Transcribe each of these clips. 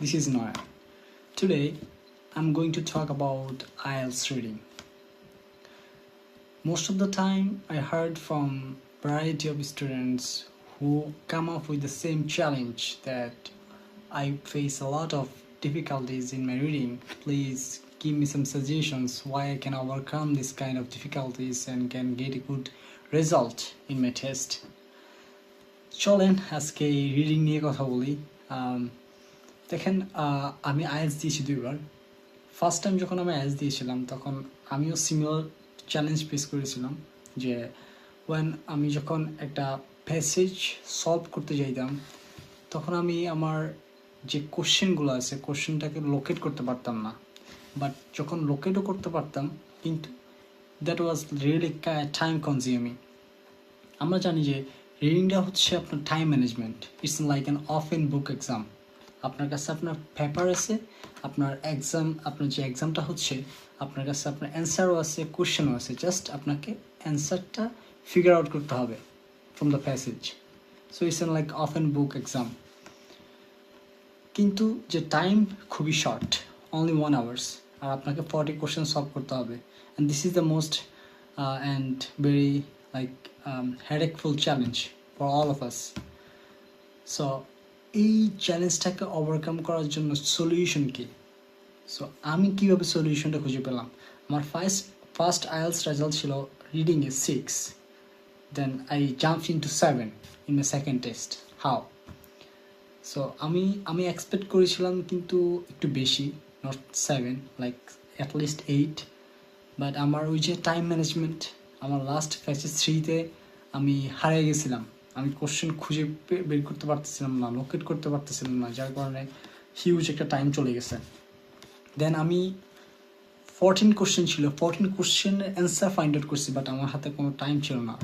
This is Noah. Today, I'm going to talk about IELTS reading. Most of the time, I heard from variety of students who come up with the same challenge that I face a lot of difficulties in my reading. Please give me some suggestions why I can overcome this kind of difficulties and can get a good result in my test. চলেন আজকে reading নিয়ে কথা বলি আম, দেখেন আমি IELTS দিয়েছি দুইবার। First time যখন আমি আইএলস দিয়েছিলাম, তখন আমিও সিমিলার চ্যালেঞ্জ ফেস করেছিলাম যে ওয়েন আমি যখন একটা প্যাসেজ সলভ করতে যাইতাম, তখন আমি আমার যে কোশ্চেনগুলো আছে কোশ্চেনটাকে লোকেট করতে পারতাম না। বাট যখন লোকেটও করতে পারতাম, কিন্তু that was really time consuming আমরা জানি যে রিডিংটা হচ্ছে আপনার time management it's like an open book exam আপনার কাছে আপনার পেপার আছে, আপনার এক্সাম আপনার যে এক্সামটা হচ্ছে, আপনার কাছে আপনার অ্যান্সারও আছে কোশ্চেনও আছে জাস্ট আপনাকে অ্যান্সারটা ফিগার আউট করতে হবে from the passage so it's an like open book exam কিন্তু যে টাইম খুবই শর্ট অনলি ওয়ান আওয়ার্স আর আপনাকে ফর্টি কোশ্চেন সলভ করতে হবে। And this is the most and very like headacheful challenge for all of us so এই চ্যালেঞ্জটাকে overcome করার জন্য সলিউশন কী? সো আমি কীভাবে সলিউশনটা খুঁজে পেলাম? আমার ফার্স্ট ফার্স্ট আইএলস রেজাল্ট ছিল রিডিংয়ে six then I jump into seven in my second test how so আমি আমি এক্সপেক্ট করেছিলাম কিন্তু একটু বেশি not seven like at least eight but আমার ওই যে টাইম ম্যানেজমেন্ট আমার লাস্ট ফ্যাচেস থ্রিতে আমি হারিয়ে গেছিলাম। আমি কোশ্চেন খুঁজে বের করতে পারতেছিলাম না লোকেট করতে পারতেছিলাম না, যার কারণে হিউজ একটা টাইম চলে গেছে। দেন আমি ফোরটিন কোশ্চেন ছিল ফোরটিন কোশ্চেনের অ্যান্সার ফাইন্ড আউট করছি বাট আমার হাতে কোনো টাইম ছিল না।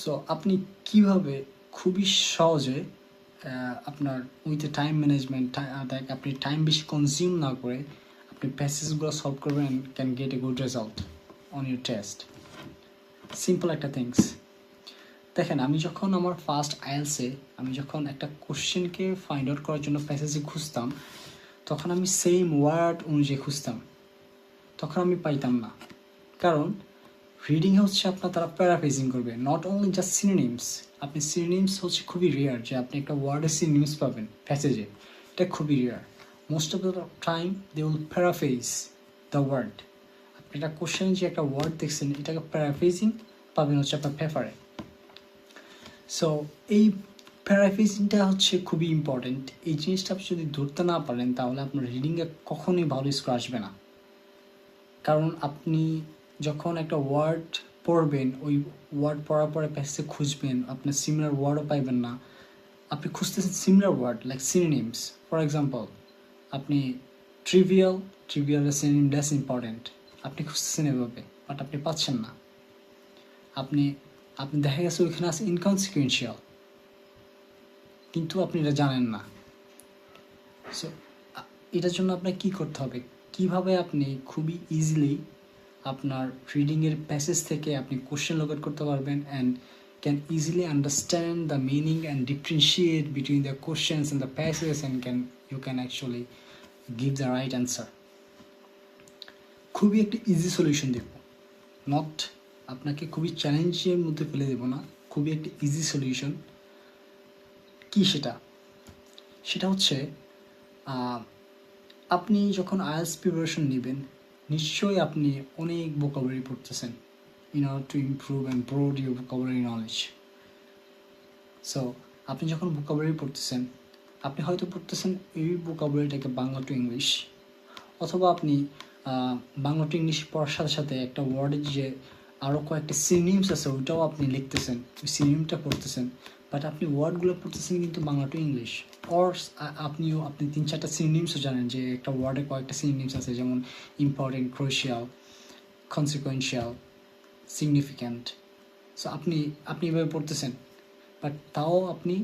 সো আপনি কীভাবে খুবই সহজে আপনার উইথ টাইম ম্যানেজমেন্ট দেখ, আপনি টাইম বেশি কনজিউম না করে আপনি প্যাসেজগুলো সলভ করবেন can get a good result on your test simple একটা থিংস দেখেন, আমি যখন আমার ফার্স্ট আইএলসে আমি যখন একটা কোশ্চেনকে ফাইন্ড আউট করার জন্য প্যাসেজে খুঁজতাম, তখন আমি সেম ওয়ার্ড অনুযায়ী খুঁজতাম। তখন আমি পাইতাম না। কারণ রিডিং হচ্ছে আপনার তারা প্যারাফেজিং করবে নট অনলি জাস্ট সিনোনিমস আপনি সিনোনিমস হচ্ছে খুবই রেয়ার যে আপনি একটা ওয়ার্ডের সিনোনিমস পাবেন প্যাসেজে এটা খুবই rare most of the time they will paraphrase the word আপনি একটা কোশ্চেন যে একটা ওয়ার্ড দেখছেন, এটাকে প্যারাফেজিং পাবেন হচ্ছে আপনার পেপারে সো এই প্যারাফেজিংটা হচ্ছে খুবই ইম্পর্টেন্ট এই জিনিসটা আপনি যদি ধরতে না পারেন, তাহলে আপনার রিডিংয়ে কখনোই ভালো স্কোর আসবে না। কারণ আপনি যখন একটা ওয়ার্ড পড়বেন, ওই ওয়ার্ড পড়ার পরে প্যাসে খুঁজবেন আপনার সিমিলার ওয়ার্ডও পাইবেন না। আপনি খুঁজতেছেন similar word like synonyms for example আপনি ট্রিভিয়াল ট্রিভিয়ালের সিনোনিম লেস ইম্পর্টেন্ট আপনি খুঁজতেছেন এভাবে বাট আপনি পাচ্ছেন না। আপনি আপনি দেখা গেছে ওইখানে আছে ইনকনসিকুয়েন্সিয়াল কিন্তু আপনি এটা জানেন না। সো এটার জন্য আপনার কি করতে হবে? কীভাবে আপনি খুবই ইজিলি আপনার রিডিংয়ের প্যাসেজ থেকে আপনি কোশ্চেন লোকেট করতে পারবেন and can easily understand the meaning and differentiate between the questions and the passage and can you can actually give the right answer খুবই একটি ইজি সলিউশন দেব নট আপনাকে খুবই চ্যালেঞ্জের মধ্যে ফেলে দেবো না। খুবই একটি ইজি সলিউশন কি সেটা? সেটা হচ্ছে আপনি যখন আইএলস প্রিপারেশন নেবেন, নিশ্চয়ই আপনি অনেক ভোকাবুলারি পড়তেছেন in order to improve and broad your vocabulary knowledge so আপনি যখন ভোকাবুলারি পড়তেছেন, আপনি হয়তো পড়তেছেন এই ভোকাবুলারিটাকে বাংলা টু ইংলিশ অথবা আপনি বাংলা টু ইংলিশ পড়ার সাথে সাথে একটা ওয়ার্ডের যে আরও কয়েকটা সিনিমস আছে, ওইটাও আপনি লিখতেছেন, ওই সিনিমটা পড়তেছেন। বাট আপনি ওয়ার্ডগুলো পড়তেছেন কিন্তু বাংলা টু ইংলিশ অর আপনিও, আপনি তিন চারটা সিনিমসও জানেন যে একটা ওয়ার্ডে কয়েকটা সিনিমস আছে, যেমন important crucial consequential significant so আপনি আপনি এভাবে পড়তেছেন। বাট তাও আপনি,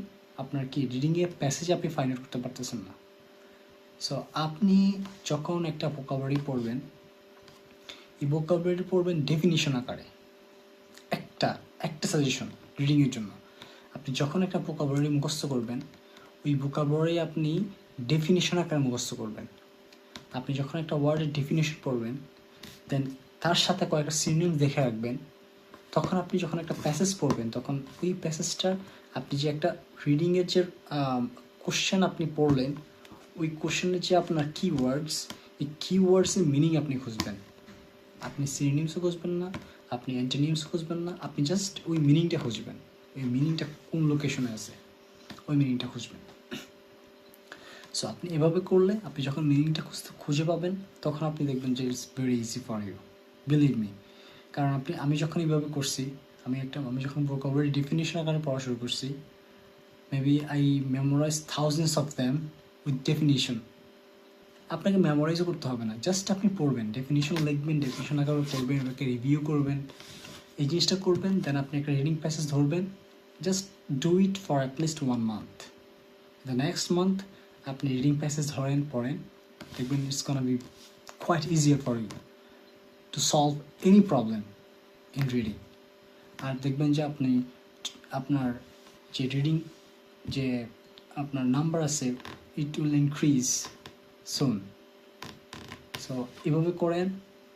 আপনার কি রিডিংয়ে প্যাসেজ আপনি ফাইন্ড আউট করতে পারতেছেন না। সো আপনি যখন একটা ভোকাবুলারি পড়বেন এই ভোকাবুলারি পড়বেন ডেফিনিশন আকারে। একটা একটা সাজেশন রিডিংয়ের জন্য। আপনি যখন একটা ভোকাবুলারি মুখস্থ করবেন, ওই ভোকাবুলারি আপনি ডেফিনিশন আকারে মুখস্থ করবেন। আপনি যখন একটা ওয়ার্ডের ডেফিনেশন পড়বেন দেন তার সাথে কয়েকটা সিনোনিম দেখে রাখবেন। তখন আপনি যখন একটা প্যাসেজ পড়বেন, তখন ওই প্যাসেজটা আপনি যে একটা রিডিংয়ের যে কোশ্চেন আপনি পড়লেন, ওই কোশ্চেনের যে আপনার কিওয়ার্ডস এই কিওয়ার্ডসের মিনিং আপনি খুঁজবেন। আপনি সিনোনিমসও খুঁজবেন না, আপনি অ্যান্টোনিমস খুঁজবেন না, আপনি জাস্ট ওই মিনিংটা খুঁজবেন। ওই মিনিংটা কোন লোকেশনে আছে, ওই মিনিংটা খুঁজবেন। সো আপনি এভাবে করলে, আপনি যখন মিনিংটা খুঁজতে, খুঁজে পাবেন, তখন আপনি দেখবেন যে it's very easy for you believe me কারণ আপনি, আমি যখন এইভাবে করছি, আমি একটা, আমি যখন ভোকাবুলারি ডেফিনেশন আকারে পড়া শুরু করছি maybe I memorize thousands of them with definition আপনাকে মেমোরাইজও করতে হবে না। জাস্ট আপনি পড়বেন। ডেফিনিশন লিখবেন ডেফিনিশন আকারে পড়বেন এটাকে রিভিউ করবেন। এই জিনিসটা করবেন দেন আপনি একটা রিডিং প্যাসেজ ধরবেন। Just do it for at least one month the next month আপনি রিডিং প্যাসেজ ধরেন, পড়েন। দেখবেন it's can be quite easier for you to solve any problem in reading আর দেখবেন যে আপনি আপনার যে রিডিং যে আপনার নাম্বার আছে it will increase soon so এভাবে করেন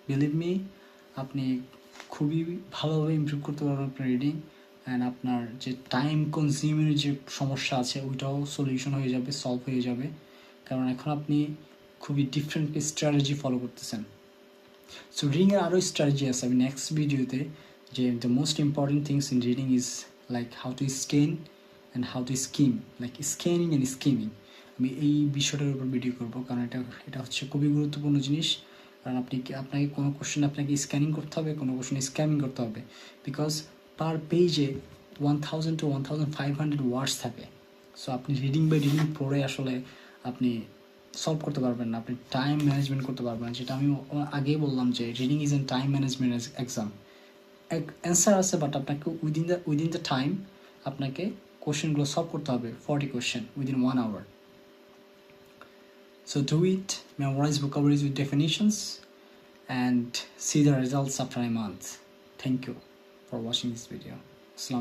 বিলিভ মি আপনি খুবই ভালোভাবে ইমপ্রুভ করতে পারবেন আপনার রিডিং অ্যান্ড আপনার যে টাইম কনজিউমিং যে সমস্যা আছে, ওইটাও সলিউশন হয়ে যাবে সলভ হয়ে যাবে। কারণ এখন আপনি খুবই ডিফারেন্ট স্ট্র্যাটেজি ফলো করতেছেন। সো রিডিংয়ের আরও স্ট্র্যাটেজি আছে। আমি নেক্সট ভিডিওতে যে the most important things in reading is like how to scan and how to skim like scanning and skimming আমি এই বিষয়টার উপর ভিডিও করব, কারণ এটা এটা হচ্ছে খুবই গুরুত্বপূর্ণ জিনিস। কারণ আপনি আপনাকে কোনো কোশ্চেন আপনাকে স্ক্যানিং করতে হবে, কোনো কোশ্চেন স্ক্যানিং করতে হবে। বিকজ পার পেজে one thousand two one thousand five hundred words থাকে। সো আপনি রিডিং বাই রিডিং পড়ে আসলে আপনি সলভ করতে পারবেন না। আপনি টাইম ম্যানেজমেন্ট করতে পারবেন না। যেটা আমি আগেই বললাম যে reading is an time management exam এক অ্যান্সার আছে বাট আপনাকে within the within the time আপনাকে কোশ্চেনগুলো সলভ করতে হবে। Forty question within one hour So do it, memorize vocabularies with definitions, and see the results after a month. Thank you for watching this video. Assalamu